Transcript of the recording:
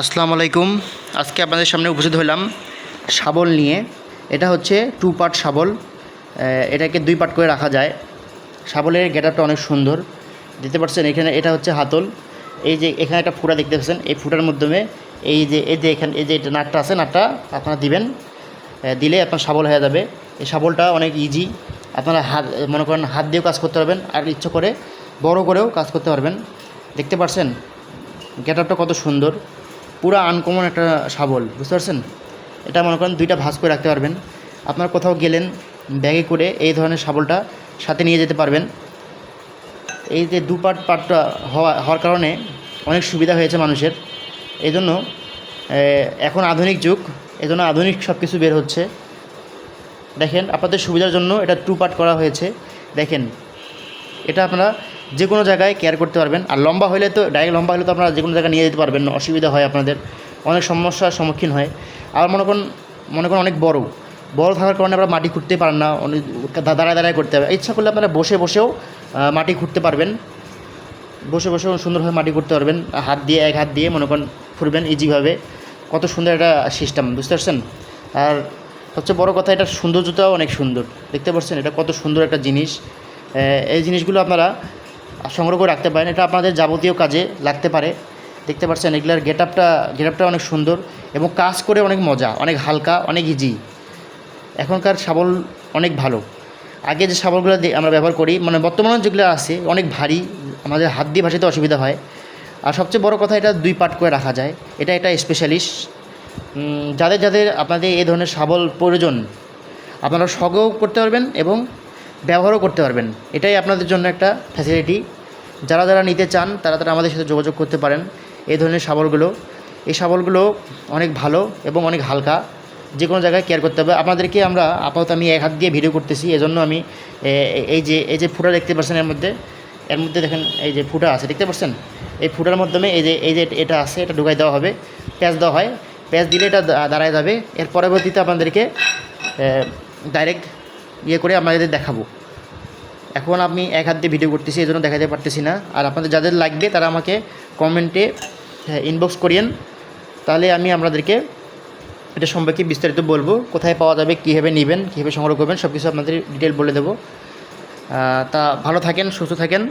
আসসালামু আলাইকুম। আজকে আপনাদের সামনে উপস্থিত হলাম শাবল নিয়ে। এটা হচ্ছে টু পার্ট শাবল। এটাকে দুই পার্ট করে রাখা যায়। শাবলের গেটআপটা অনেক সুন্দর। দিতে পারছেন এখানে এটা হচ্ছে হাতল। এই যে এখানে একটা ফুটা দেখতে পাচ্ছেন, এই ফুটার মাধ্যমে এই যে এই যে এখানে এই যে এটা নাটটা আছে, নাটটা আপনারা দিবেন। দিলে আপনার শাবল হয়ে যাবে। এই শাবলটা অনেক ইজি আপনারা হাত, মনে করেন হাত দিয়েও কাজ করতে পারবেন, আর ইচ্ছে করে বড় করেও কাজ করতে পারবেন। দেখতে পারছেন গেট আপটা কত সুন্দর। পুরো আনকমন একটা শাবল, বুঝতে পারছেন? এটা মনে করেন দুইটা ভাঁজ করে রাখতে পারবেন। আপনার কোথাও গেলেন ব্যাগে করে এই ধরনের শাবলটা সাথে নিয়ে যেতে পারবেন। এই যে দু পার্ট পার্টটা হওয়া, হওয়ার কারণে অনেক সুবিধা হয়েছে মানুষের। এই জন্য এখন আধুনিক যুগ এই জন্য আধুনিক সব কিছু বের হচ্ছে। দেখেন, আপনাদের সুবিধার জন্য এটা টু পার্ট করা হয়েছে। দেখেন, এটা আপনারা যে কোনো জায়গায় কেয়ার করতে পারবেন। আর লম্বা হলে তো ডাইরেক্ট লম্বা হলে তো আপনারা যে কোনো জায়গায় নিয়ে যেতে পারবেন অসুবিধা হয় আপনাদের। অনেক সমস্যার সম্মুখীন হয়। আর মনে করুন মনে করুন অনেক বড়। বড় থাকার কারণে আপনারা মাটি খুঁড়তে পারেন না, অনেক দাঁড়ায় দাঁড়ায় করতে হবে। ইচ্ছা করলে আপনারা বসে বসেও মাটি খুঁড়তে পারবেন। বসে বসেও সুন্দরভাবে মাটি করতে পারবেন। হাত দিয়ে, এক হাত দিয়ে মনে করেন ফুরবেন ইজিভাবে। কত সুন্দর একটা সিস্টেম বুঝতে পারছেন? আর সবচেয়ে বড় কথা এটা সৌন্দর্যটাও অনেক সুন্দর। দেখতে পাচ্ছেন, এটা কত সুন্দর একটা জিনিস। এই জিনিসগুলো আপনারা সংগ্রহ করে রাখতে পারেন। এটা আপনাদের যাবতীয় কাজে লাগতে পারে। দেখতে পাচ্ছেন, এগুলার গেট আপটা গেট আপটা অনেক সুন্দর এবং কাজ করে অনেক মজা, অনেক হালকা, অনেক ইজি এখনকার শাবল অনেক ভালো। আগে যে শাবলগুলো আমরা ব্যবহার করি মানে বর্তমানে যেগুলো আছে, অনেক ভারী, আমাদের হাত দিয়ে ভাসাতে অসুবিধা হয়। আর সবচেয়ে বড় কথা, এটা দুই পার্ট করে রাখা যায়। এটা একটা স্পেশালিস্ট যাদের যাদের আপনাদের এই ধরনের শাবল প্রয়োজন, আপনারা সংগ্রহ করতে পারবেন এবং ব্যবহারও করতে পারবেন। এটাই আপনাদের জন্য একটা ফ্যাসিলিটি যারা যারা নিতে চান, তারা তারা আমাদের সাথে যোগাযোগ করতে পারেন। এই ধরনের শাবলগুলো, এই শাবলগুলো অনেক ভালো এবং অনেক হালকা। যে কোনো জায়গায় কেয়ার করতে হবে। আপনাদেরকে আমরা আপাতত আমি এক হাত দিয়ে ভিডিও করতেছি। এজন্য আমি এই যে এই যে ফুটা দেখতে পাচ্ছেন এর মধ্যে এর মধ্যে দেখেন এই যে ফুটা আছে, দেখতে পাচ্ছেন? এই ফুটার মাধ্যমে এই যে এই যে এটা আছে, এটা ঢুকাই দেওয়া হবে। প্যাচ দেওয়া হয়। প্যাচ দিলে এটা দাঁড়ায় যাবে। এর পরবর্তীতে আপনাদেরকে ডাইরেক্ট ইয়ে করে আপনাদের দেখাবো। এখন আমি এক হাত দিয়ে ভিডিও করতেছি এই জন্য দেখাতে পারতেছি না। আর আপনাদের যাদের লাগবে, তারা আমাকে কমেন্টে ইনবক্স করিয়েন। তাহলে আমি আপনাদেরকে এটা সম্পর্কে বিস্তারিত বলব। কোথায় পাওয়া যাবে, কীভাবে নেবেন, কীভাবে সংগ্রহ করবেন সব কিছু আপনাদের ডিটেল বলে দেবো। তা ভালো থাকেন, সুস্থ থাকেন।